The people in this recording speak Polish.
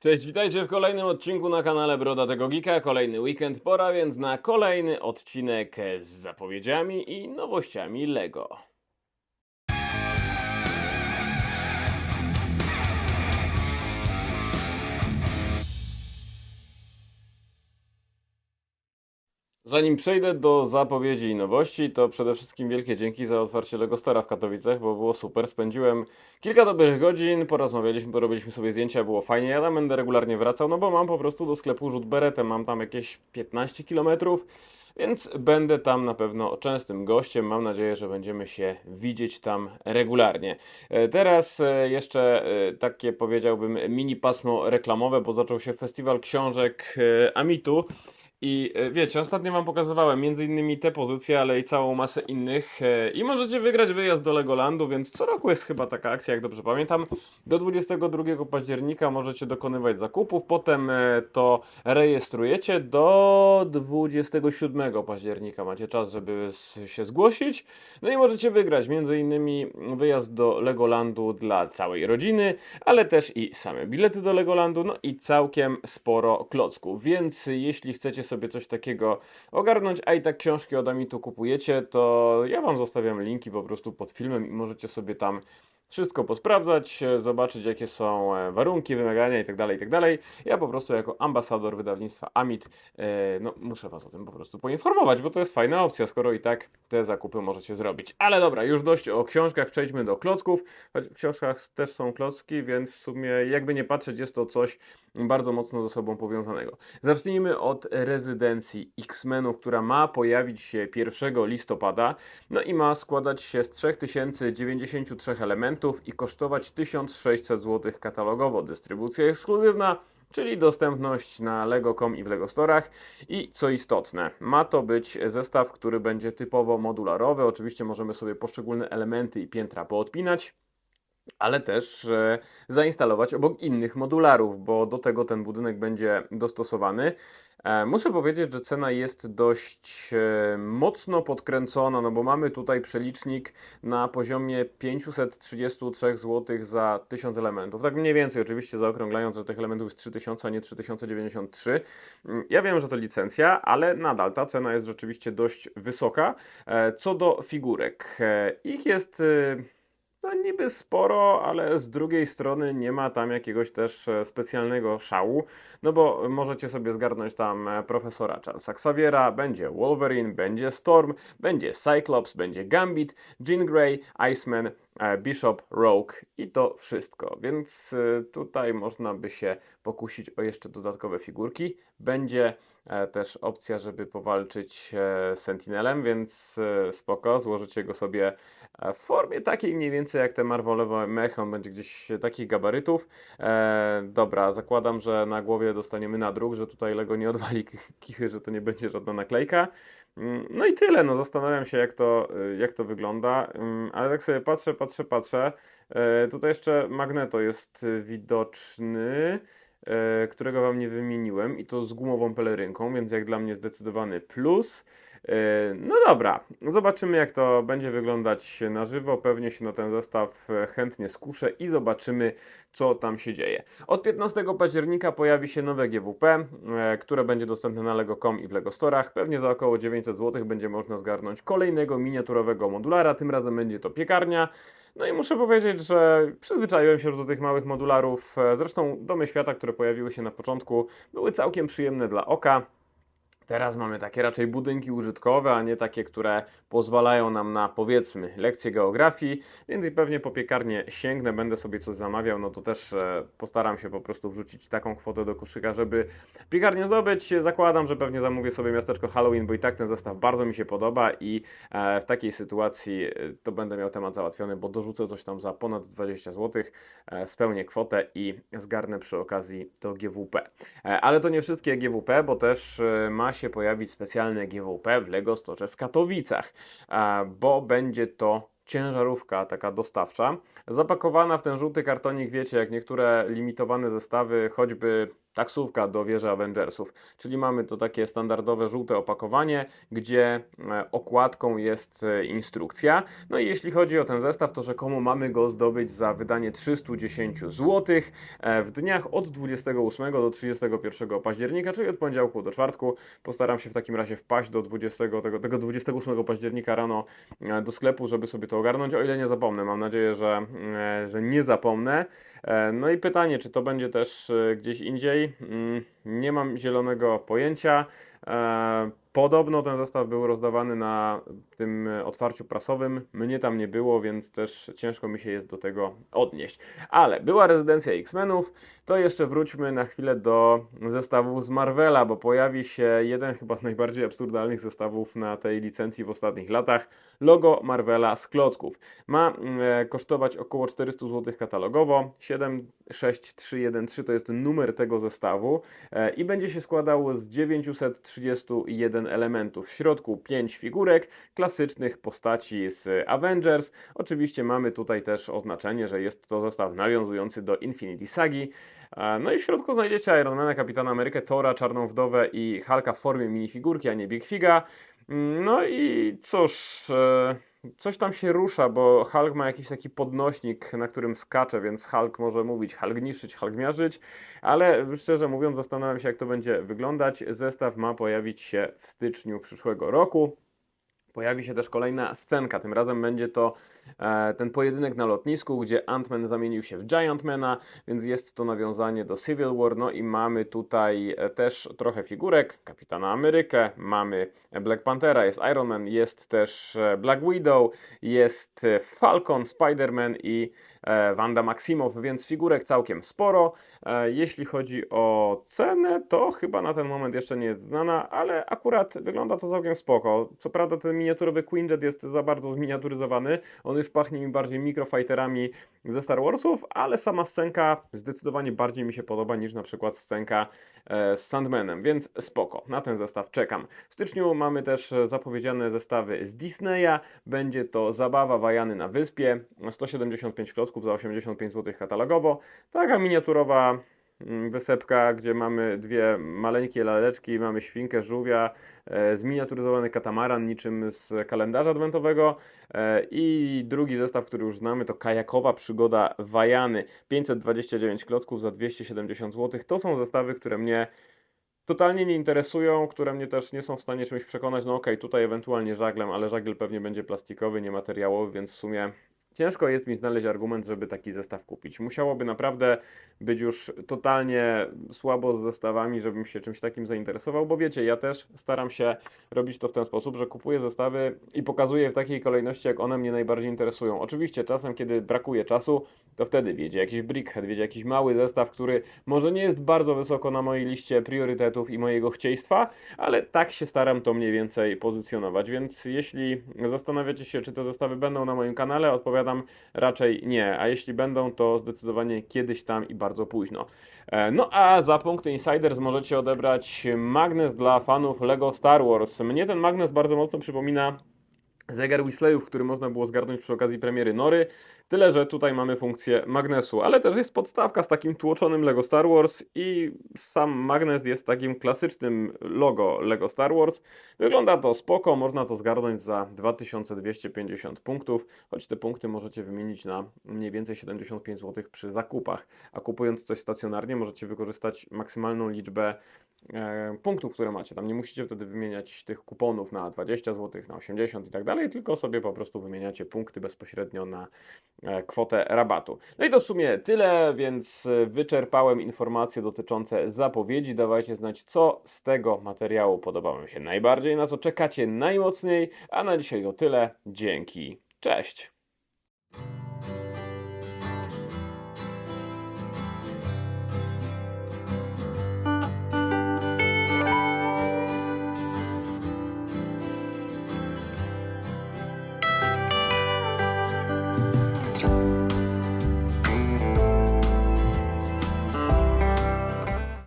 Cześć, witajcie w kolejnym odcinku na kanale Brodatego Geeka. Kolejny weekend, pora więc na kolejny odcinek z zapowiedziami i nowościami LEGO. Zanim przejdę do zapowiedzi i nowości, to przede wszystkim wielkie dzięki za otwarcie Lego Stora w Katowicach, bo było super. Spędziłem kilka dobrych godzin, porozmawialiśmy, porobiliśmy sobie zdjęcia, było fajnie. Ja tam będę regularnie wracał, no bo mam po prostu do sklepu rzut beretem, mam tam jakieś 15 km, więc będę tam na pewno częstym gościem. Mam nadzieję, że będziemy się widzieć tam regularnie. E, Teraz e, jeszcze e, takie powiedziałbym mini pasmo reklamowe, bo zaczął się festiwal książek Amitu. I e, wiecie, ostatnio wam pokazywałem między innymi te pozycje, ale i całą masę innych. e, I możecie wygrać wyjazd do Legolandu, więc co roku jest chyba taka akcja, jak dobrze pamiętam. Do 22 października możecie dokonywać zakupów, potem e, to rejestrujecie. Do 27 października macie czas, żeby się zgłosić. No i możecie wygrać między innymi wyjazd do Legolandu dla całej rodziny, ale też i same bilety do Legolandu, no i całkiem sporo klocków. Więc jeśli chcecie sobie coś takiego ogarnąć, a i tak książki od Amitu kupujecie, to ja Wam zostawiam linki po prostu pod filmem i możecie sobie tam wszystko posprawdzać, e, zobaczyć jakie są e, warunki, wymagania itd., itd. Ja po prostu jako ambasador wydawnictwa Amit, e, no muszę Was o tym po prostu poinformować, bo to jest fajna opcja, skoro i tak te zakupy możecie zrobić. Ale dobra, już dość o książkach, przejdźmy do klocków. Choć w książkach też są klocki, więc w sumie jakby nie patrzeć, jest to coś bardzo mocno ze sobą powiązanego. Zacznijmy od rezydencji X-Menów, która ma pojawić się 1 listopada, no i ma składać się z 3093 elementów i kosztować 1600 zł katalogowo. Dystrybucja ekskluzywna, czyli dostępność na lego.com i w Lego Storach. I co istotne, ma to być zestaw, który będzie typowo modularowy. Oczywiście możemy sobie poszczególne elementy i piętra poodpinać ale też e, zainstalować obok innych modularów, bo do tego ten budynek będzie dostosowany. E, muszę powiedzieć, że cena jest dość e, mocno podkręcona, no bo mamy tutaj przelicznik na poziomie 533 zł za 1000 elementów. Tak mniej więcej, oczywiście zaokrąglając, że tych elementów jest 3000, a nie 3093. Mm, Ja wiem, że to licencja, ale nadal ta cena jest rzeczywiście dość wysoka. Co do figurek, ich jest. Niby sporo, ale z drugiej strony nie ma tam jakiegoś też e, specjalnego szału, no bo możecie sobie zgarnąć tam e, profesora Charlesa Xaviera, będzie Wolverine, będzie Storm, będzie Cyclops, będzie Gambit, Jean Grey, Iceman, Bishop, Rogue i to wszystko. Więc e, tutaj można by się pokusić o jeszcze dodatkowe figurki. Będzie e, też opcja, żeby powalczyć e, Sentinelem, więc e, spoko, złożycie go sobie e, w formie takiej mniej więcej jak te Marvelowe mechy, on będzie gdzieś takich gabarytów. E, dobra, zakładam, że na głowie dostaniemy nadruk, że tutaj Lego nie odwali kichy, że to nie będzie żadna naklejka. Mm, No i tyle, no zastanawiam się jak to, jak to wygląda, Ym, ale tak sobie patrzę, patrzę, patrzę. E, Tutaj jeszcze Magneto jest y, widoczny, e, którego Wam nie wymieniłem i to z gumową pelerynką, więc jak dla mnie zdecydowany plus. E, No dobra, zobaczymy jak to będzie wyglądać na żywo. Pewnie się na ten zestaw e, chętnie skuszę i zobaczymy, co tam się dzieje. Od 15 października pojawi się nowe GWP, e, które będzie dostępne na Lego.com i w Lego Storach. Pewnie za około 900 zł będzie można zgarnąć kolejnego miniaturowego modulara. Tym razem będzie to piekarnia. No i muszę powiedzieć, że przyzwyczaiłem się już do tych małych modularów. Zresztą domy świata, które pojawiły się na początku, były całkiem przyjemne dla oka. Teraz mamy takie raczej budynki użytkowe, a nie takie, które pozwalają nam na powiedzmy lekcje geografii, więc pewnie po piekarnię sięgnę, będę sobie coś zamawiał, no to też e, postaram się po prostu wrzucić taką kwotę do koszyka, żeby piekarnię zdobyć. Zakładam, że pewnie zamówię sobie miasteczko Halloween, bo i tak ten zestaw bardzo mi się podoba i e, w takiej sytuacji e, to będę miał temat załatwiony, bo dorzucę coś tam za ponad 20 zł, spełnię kwotę i zgarnę przy okazji to GWP. Ale to nie wszystkie GWP, bo też ma się pojawić specjalne GWP w Lego Storze w Katowicach, bo będzie to ciężarówka taka dostawcza, zapakowana w ten żółty kartonik, wiecie, jak niektóre limitowane zestawy, choćby taksówka do wieży Avengersów. Czyli mamy to takie standardowe żółte opakowanie, gdzie e, okładką jest e, instrukcja. No i jeśli chodzi o ten zestaw, to rzekomo mamy go zdobyć za wydanie 310 zł e, w dniach od 28 do 31 października, czyli od poniedziałku do czwartku. Postaram się w takim razie wpaść do 20, tego, tego 28 października rano do sklepu, żeby sobie to ogarnąć, o ile nie zapomnę. Mam nadzieję, że, że nie zapomnę. No i pytanie, czy to będzie też gdzieś indziej? Mm, Nie mam zielonego pojęcia. Podobno ten zestaw był rozdawany na tym otwarciu prasowym. Mnie tam nie było, więc też ciężko mi się jest do tego odnieść. Ale była rezydencja X-Menów, to jeszcze wróćmy na chwilę do zestawów z Marvela, bo pojawi się jeden chyba z najbardziej absurdalnych zestawów na tej licencji w ostatnich latach. Logo Marvela z klocków. Ma mm, e, kosztować około 400 zł katalogowo. 76313 to jest numer tego zestawu e, i będzie się składał z 931 elementów. W środku 5 figurek klasycznych postaci z Avengers. Oczywiście mamy tutaj też oznaczenie, że jest to zestaw nawiązujący do Infinity Sagi. No i w środku znajdziecie Ironmana, Kapitana Amerykę, Tora, Czarną Wdowę i Hulka w formie minifigurki, a nie Big Figa. Mm, No i cóż, e, coś tam się rusza, bo Hulk ma jakiś taki podnośnik, na którym skacze, więc Hulk może mówić Hulk miażdżyć, ale szczerze mówiąc zastanawiam się jak to będzie wyglądać. Zestaw ma pojawić się w styczniu przyszłego roku. Pojawi się też kolejna scenka. Tym razem będzie to ten pojedynek na lotnisku, gdzie Ant-Man zamienił się w Giantmana, więc jest to nawiązanie do Civil War. No i mamy tutaj e, też trochę figurek. Kapitana Amerykę, mamy Black Panthera, jest Iron Man, jest też e, Black Widow, jest e, Falcon, Spider-Man i e, Wanda Maximow, więc figurek całkiem sporo. E, Jeśli chodzi o cenę, to chyba na ten moment jeszcze nie jest znana, ale akurat wygląda to całkiem spoko. Co prawda ten miniaturowy Quinjet jest za bardzo zminiaturyzowany, on już pachnie mi bardziej mikrofighterami ze Star Warsów, ale sama scenka zdecydowanie bardziej mi się podoba niż na przykład scenka e, z Sandmanem, więc spoko, na ten zestaw czekam. W styczniu mamy też zapowiedziane zestawy z Disneya, będzie to Zabawa Wajany na Wyspie, 175 klocków za 85 zł katalogowo, taka miniaturowa wysepka, gdzie mamy dwie maleńkie laleczki, mamy świnkę, żółwia, e, zminiaturyzowany katamaran niczym z kalendarza adwentowego e, i drugi zestaw, który już znamy to kajakowa przygoda Wajany, 529 klocków za 270 zł. To są zestawy, które mnie totalnie nie interesują, które mnie też nie są w stanie czymś przekonać. No okej, tutaj ewentualnie żaglem, ale żagiel pewnie będzie plastikowy, nie materiałowy, więc w sumie ciężko jest mi znaleźć argument, żeby taki zestaw kupić. Musiałoby naprawdę być już totalnie słabo z zestawami, żebym się czymś takim zainteresował, bo wiecie, ja też staram się robić to w ten sposób, że kupuję zestawy i pokazuję w takiej kolejności, jak one mnie najbardziej interesują. Oczywiście czasem, kiedy brakuje czasu, to wtedy wiedzie jakiś brickhead, wiedzie jakiś mały zestaw, który może nie jest bardzo wysoko na mojej liście priorytetów i mojego chcieństwa, ale tak się staram to mniej więcej pozycjonować, więc jeśli zastanawiacie się, czy te zestawy będą na moim kanale, odpowiadam raczej nie, a jeśli będą, to zdecydowanie kiedyś tam i bardzo późno. E, No a za punkty Insiders możecie odebrać magnes dla fanów LEGO Star Wars. Mnie ten magnes bardzo mocno przypomina zegar Whistleyów, który można było zgarnąć przy okazji premiery Nory. Tyle, że tutaj mamy funkcję magnesu, ale też jest podstawka z takim tłoczonym Lego Star Wars i sam magnes jest takim klasycznym logo Lego Star Wars. Wygląda to spoko, można to zgarnąć za 2250 punktów, choć te punkty możecie wymienić na mniej więcej 75 zł przy zakupach. A kupując coś stacjonarnie możecie wykorzystać maksymalną liczbę e, punktów, które macie. Tam nie musicie wtedy wymieniać tych kuponów na 20 zł, na 80 i tak dalej, tylko sobie po prostu wymieniacie punkty bezpośrednio na e, kwotę rabatu. No i to w sumie tyle, więc e, wyczerpałem informacje dotyczące zapowiedzi. Dawajcie znać, co z tego materiału podoba Wam się najbardziej, na co czekacie najmocniej, a na dzisiaj to tyle. Dzięki, cześć!